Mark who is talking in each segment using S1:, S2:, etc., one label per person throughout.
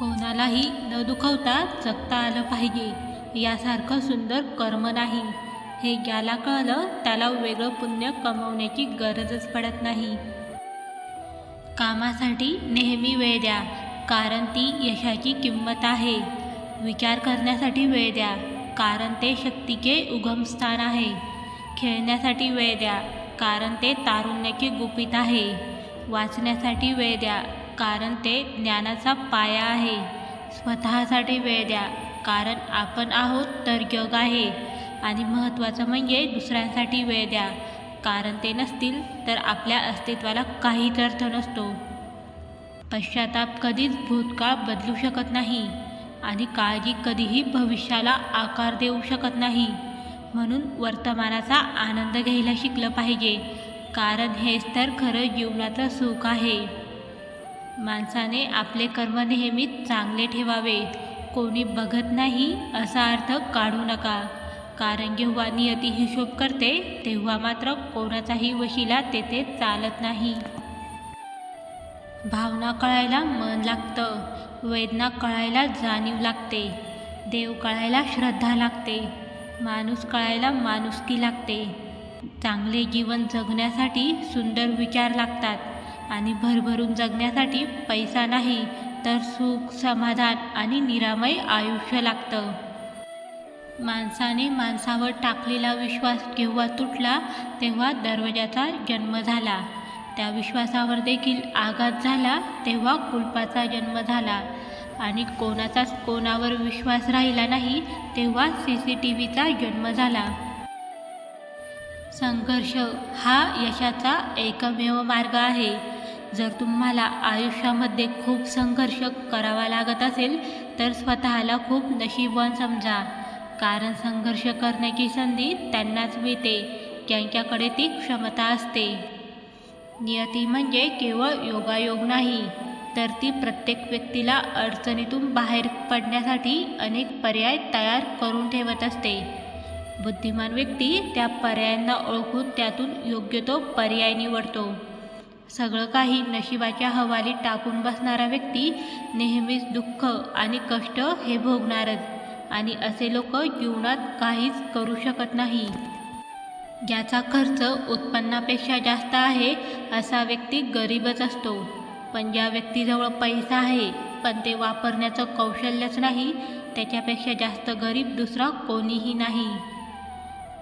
S1: कोणालाही न दुखवता जगता आलं पाहिजे. यासारखं सुंदर कर्म नाही. हे ज्याला कळलं त्याला वेगळं पुण्य कमवण्याची गरजच पडत नाही. कामासाठी नेहमी वेळ द्या कारण ती यशाची किंमत आहे. विचार करण्यासाठी वेळ द्या कारण ते शक्तीचे उगमस्थान आहे. खेळण्यासाठी वेळ द्या कारण ते तारुण्याचे गुपित आहे. वाचण्यासाठी वेळ द्या कारण ते ज्ञानाचा पाया आहे. स्वतःसाठी वेळ द्या. कारण आपण आहोत तर जग आहे. आणि महत्त्वाचं म्हणजे दुसऱ्यांसाठी वेळ द्या. कारण ते नसतील तर आपल्या अस्तित्वाला काहीच अर्थ नसतो. पश्चाताप कधीच भूतकाळ बदलू शकत नाही. आणि काळजी कधीही भविष्याला आकार देऊ शकत नाही. म्हणून वर्तमानाचा आनंद घ्यायला शिकलं पाहिजे. कारण हेच तर खरं जीवनाचं सुख आहे. माणसाने आपले कर्म नेहमीच चांगले ठेवावे. कोणी बघत नाही असा अर्थ काढू नका. कारण जेव्हा नियती हिशोब करते तेव्हा मात्र कोणाचाही वशिला तेथे चालत नाही. भावना कळायला मन लागतं वेदना कळायला जाणीव लागते देव कळायला श्रद्धा लागते माणूस कळायला माणुसकी लागते. चांगले जीवन जगण्यासाठी सुंदर विचार लागतात. आणि भरभरून जगण्यासाठी पैसा नाही तर सुख समाधान आणि निरामय आयुष्य लागतं. माणसाने माणसावर टाकलेला विश्वास जेव्हा तुटला तेव्हा दरवाजाचा जन्म झाला. त्या विश्वासावर देखील आघात झाला तेव्हा कुलपाचा जन्म झाला. आणि कोणाचाच कोणावर विश्वास राहिला नाही तेव्हा सी सी टी व्हीचा जन्म झाला. संघर्ष हा यशाचा एकमेव मार्ग आहे. जर तुम्हाला आयुष्यामध्ये खूप संघर्ष करावा लागत असेल तर स्वतःला खूप नशीबवान समजा. कारण संघर्ष करण्याची संधी त्यांनाच मिळते ज्यांच्याकडे ती क्षमता असते. नियती म्हणजे केवळ योगायोग नाही तर ती प्रत्येक व्यक्तीला अडचणीतून बाहेर पडण्यासाठी अनेक पर्याय तयार करून ठेवत असते. बुद्धिमान व्यक्ती त्या पर्यायांना ओळखून त्यातून योग्य तो पर्याय निवडतो. सगळं काही नशिबाच्या हवाली टाकून बसणारा व्यक्ती नेहमीच दुःख आणि कष्ट हे भोगणारच आणि असे लोक जीवनात काहीच करू शकत नाही. ज्याचा खर्च उत्पन्नापेक्षा जास्त आहे असा व्यक्ती गरीबच असतो. पण ज्या व्यक्तीजवळ पैसा आहे पण ते वापरण्याचं कौशल्यच नाही त्याच्यापेक्षा जास्त गरीब दुसरा कोणीही नाही.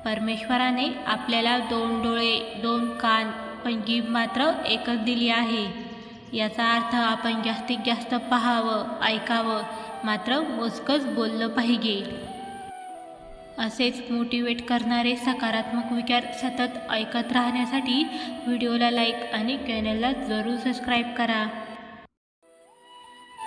S1: परमेश्वराने आपल्याला दोन डोळे दोन कान पण गिफ्ट मात्र एकच दिली आहे. याचा अर्थ आपण जास्तीत जास्त पाहावं ऐकावं मात्र मोजकंच बोललं पाहिजे. असेच मोटिवेट करणारे सकारात्मक विचार सतत ऐकत राहण्यासाठी व्हिडिओला लाईक आणि चॅनलला जरूर सबस्क्राईब करा.